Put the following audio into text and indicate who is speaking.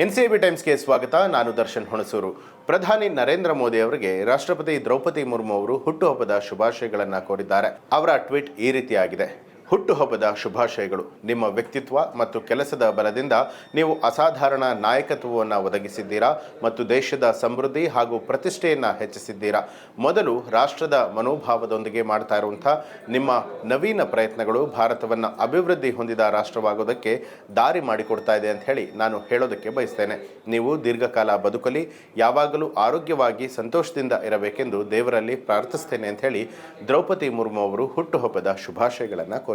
Speaker 1: NCB ಟೈಮ್ಸ್ಗೆ ಸ್ವಾಗತ. ನಾನು ದರ್ಶನ್ ಹುಣಸೂರು. ಪ್ರಧಾನಿ ನರೇಂದ್ರ ಮೋದಿ ಅವರಿಗೆ ರಾಷ್ಟ್ರಪತಿ ದ್ರೌಪದಿ ಮುರ್ಮು ಅವರು ಹುಟ್ಟುಹಬ್ಬದ ಶುಭಾಶಯಗಳನ್ನು ಕೋರಿದ್ದಾರೆ. ಅವರ ಟ್ವೀಟ್ ಈ ರೀತಿಯಾಗಿದೆ. ಹುಟ್ಟುಹಬ್ಬದ ಶುಭಾಶಯಗಳು. ನಿಮ್ಮ ವ್ಯಕ್ತಿತ್ವ ಮತ್ತು ಕೆಲಸದ ಬಲದಿಂದ ನೀವು ಅಸಾಧಾರಣ ನಾಯಕತ್ವವನ್ನು ಒದಗಿಸಿದ್ದೀರಾ ಮತ್ತು ದೇಶದ ಸಮೃದ್ಧಿ ಹಾಗೂ ಪ್ರತಿಷ್ಠೆಯನ್ನು ಹೆಚ್ಚಿಸಿದ್ದೀರಾ? ಮೊದಲು ರಾಷ್ಟ್ರದ ಮನೋಭಾವದೊಂದಿಗೆ ಮಾಡ್ತಾ ಇರುವಂಥ ನಿಮ್ಮ ನವೀನ ಪ್ರಯತ್ನಗಳು ಭಾರತವನ್ನು ಅಭಿವೃದ್ಧಿ ಹೊಂದಿದ ರಾಷ್ಟ್ರವಾಗೋದಕ್ಕೆ ದಾರಿ ಮಾಡಿಕೊಡ್ತಾ ಇದೆ ಅಂತ ಹೇಳಿ ನಾನು ಹೇಳೋದಕ್ಕೆ ಬಯಸ್ತೇನೆ. ನೀವು ದೀರ್ಘಕಾಲ ಬದುಕಲಿ, ಯಾವಾಗಲೂ ಆರೋಗ್ಯವಾಗಿ ಸಂತೋಷದಿಂದ ಇರಬೇಕೆಂದು ದೇವರಲ್ಲಿ ಪ್ರಾರ್ಥಿಸ್ತೇನೆ ಅಂತ ಹೇಳಿ ದ್ರೌಪದಿ ಮುರ್ಮು ಅವರು ಹುಟ್ಟುಹಬ್ಬದ ಶುಭಾಶಯಗಳನ್ನು